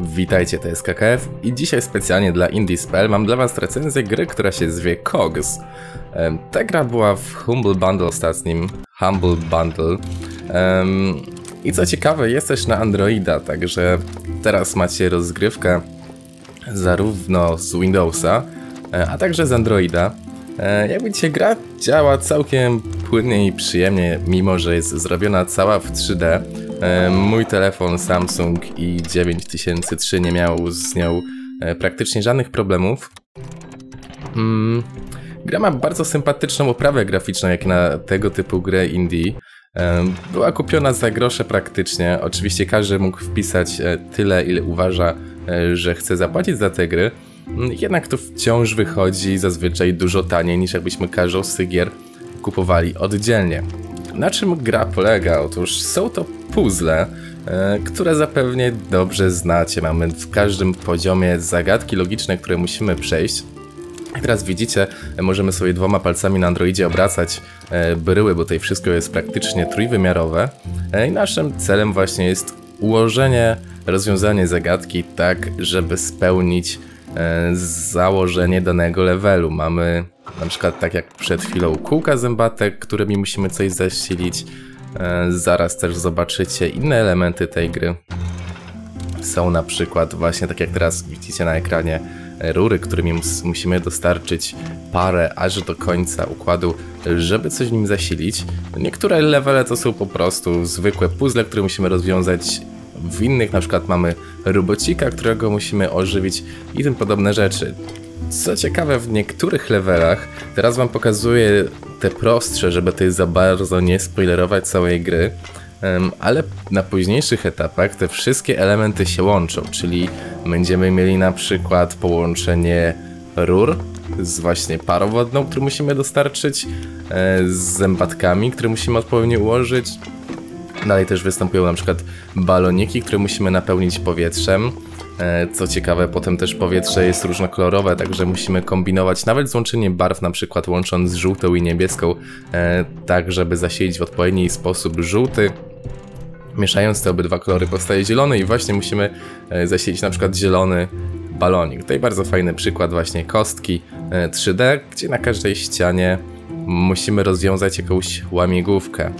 Witajcie, to jest KKF i dzisiaj specjalnie dla Indie Spell mam dla was recenzję gry, która się zwie Cogs. Ta gra była w Humble Bundle ostatnim, Humble Bundle. I co ciekawe, jest też na Androida, także teraz macie rozgrywkę zarówno z Windowsa, e, a także z Androida. E, Jak widzicie, gra działa całkiem płynnie i przyjemnie, mimo że jest zrobiona cała w 3D. E, Mój telefon Samsung i9003 nie miał z nią e, praktycznie żadnych problemów. Mm, Gra ma bardzo sympatyczną oprawę graficzną, jak na tego typu grę indie. Em, Była kupiona za grosze praktycznie. Oczywiście każdy mógł wpisać e, tyle, ile uważa, e, że chce zapłacić za te gry. Mm, Jednak to wciąż wychodzi zazwyczaj dużo taniej niż jakbyśmy każdą z gier kupowali oddzielnie. Na czym gra polega? Otóż są to puzzle, e, które zapewne dobrze znacie. Mamy w każdym poziomie zagadki logiczne, które musimy przejść. Teraz widzicie, możemy sobie dwoma palcami na Androidzie obracać e, bryły, bo tutaj wszystko jest praktycznie trójwymiarowe. E, I naszym celem właśnie jest ułożenie, rozwiązanie zagadki tak, żeby spełnić e, założenie danego levelu. Mamy na przykład tak jak przed chwilą kółka zębatek, którymi musimy coś zasilić. E, Zaraz też zobaczycie inne elementy tej gry są na przykład właśnie tak jak teraz widzicie na ekranie e, rury, którymi mus- musimy dostarczyć parę aż do końca układu, żeby coś nim zasilić. Niektóre levele to są po prostu zwykłe puzzle, które musimy rozwiązać. W innych na przykład mamy robocika, którego musimy ożywić i tym podobne rzeczy. Co ciekawe, w niektórych levelach, teraz wam pokazuję te prostsze, żeby tutaj za bardzo nie spoilerować całej gry, ale na późniejszych etapach te wszystkie elementy się łączą, czyli będziemy mieli na przykład połączenie rur z właśnie parą wodną, którą musimy dostarczyć, e, z zębatkami, które musimy odpowiednio ułożyć. Dalej też występują na przykład baloniki, które musimy napełnić powietrzem. E, Co ciekawe, potem też powietrze jest różnokolorowe, także musimy kombinować nawet złączenie barw, na przykład łącząc żółtą i niebieską, e, tak żeby zasilić w odpowiedni sposób żółty. Mieszając te obydwa kolory powstaje zielony i właśnie musimy e, zasilić na przykład zielony balonik. Tutaj bardzo fajny przykład właśnie kostki e, 3D, gdzie na każdej ścianie musimy rozwiązać jakąś łamigłówkę.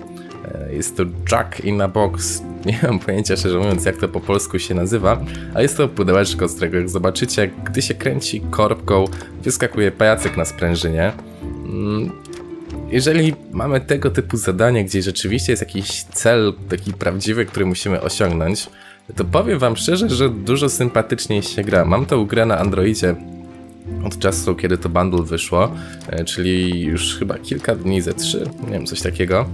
Jest to Jack in a Box. Nie mam pojęcia, szczerze mówiąc, jak to po polsku się nazywa, ale jest to pudełeczko, z którego jak zobaczycie, gdy się kręci korbką, wyskakuje pajacyk na sprężynie. Mm, jeżeli mamy tego typu zadanie, gdzie rzeczywiście jest jakiś cel taki prawdziwy, który musimy osiągnąć, to powiem wam szczerze, że dużo sympatyczniej się gra. Mam tą grę na Androidzie od czasu, kiedy to bundle wyszło, e, czyli już chyba kilka dni ze trzy, nie wiem, coś takiego.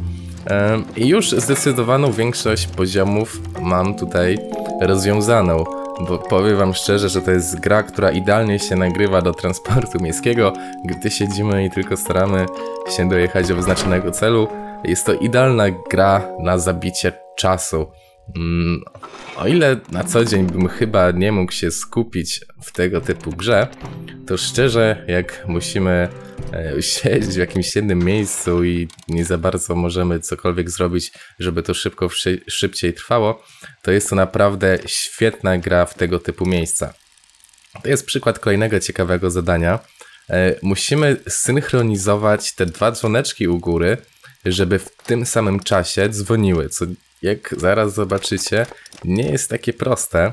I już zdecydowaną większość poziomów mam tutaj rozwiązaną. Bo powiem wam szczerze, że to jest gra, która idealnie się nagrywa do transportu miejskiego, gdy siedzimy i tylko staramy się dojechać do wyznaczonego celu. Jest to idealna gra na zabicie czasu. Mm, o ile na co dzień bym chyba nie mógł się skupić w tego typu grze, to szczerze, jak musimy siedzieć w jakimś jednym miejscu i nie za bardzo możemy cokolwiek zrobić, żeby to szybko, szybciej trwało, to jest to naprawdę świetna gra w tego typu miejsca. To jest przykład kolejnego ciekawego zadania. E, Musimy synchronizować te dwa dzwoneczki u góry, żeby w tym samym czasie dzwoniły, co jak zaraz zobaczycie, nie jest takie proste.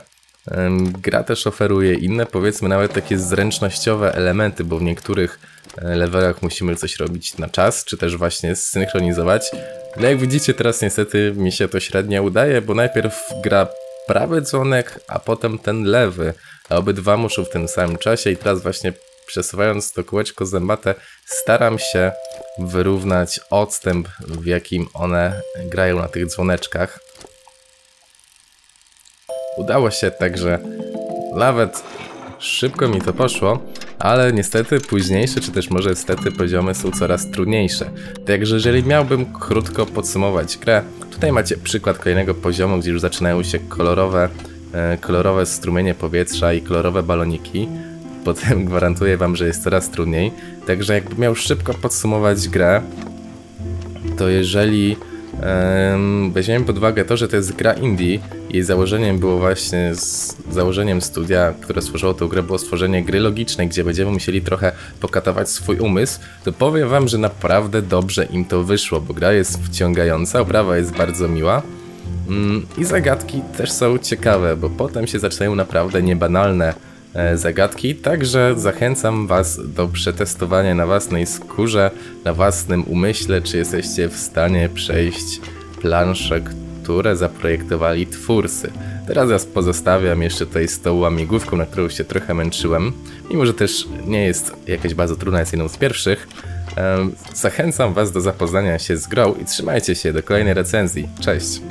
Gra też oferuje inne, powiedzmy nawet takie zręcznościowe elementy, bo w niektórych e, levelach musimy coś robić na czas, czy też właśnie zsynchronizować. No jak widzicie teraz niestety mi się to średnio udaje, bo najpierw gra prawy dzwonek, a potem ten lewy, a obydwa muszą w tym samym czasie i teraz właśnie przesuwając to kółeczko zębate staram się wyrównać odstęp w jakim one grają na tych dzwoneczkach. Udało się także nawet szybko mi to poszło, ale niestety późniejsze, czy też może niestety poziomy są coraz trudniejsze. Także jeżeli miałbym krótko podsumować grę, tutaj macie przykład kolejnego poziomu, gdzie już zaczynają się kolorowe, e, kolorowe strumienie powietrza i kolorowe baloniki. Potem gwarantuję wam, że jest coraz trudniej. Także jakbym miał szybko podsumować grę, to jeżeli weźmiemy pod uwagę to, że to jest gra indie, jej założeniem było właśnie, założeniem studia, które stworzyło tę grę, było stworzenie gry logicznej, gdzie będziemy musieli trochę pokatować swój umysł, to powiem wam, że naprawdę dobrze im to wyszło, bo gra jest wciągająca, oprawa jest bardzo miła. Mm, I zagadki też są ciekawe, bo potem się zaczynają naprawdę niebanalne zagadki, także zachęcam Was do przetestowania na własnej skórze, na własnym umyśle, czy jesteście w stanie przejść plansze, które zaprojektowali twórcy. Teraz ja pozostawiam jeszcze tutaj z tą łamigłówką, na którą się trochę męczyłem, mimo że też nie jest jakaś bardzo trudna, jest jedną z pierwszych. Em, Zachęcam Was do zapoznania się z grą i trzymajcie się do kolejnej recenzji. Cześć!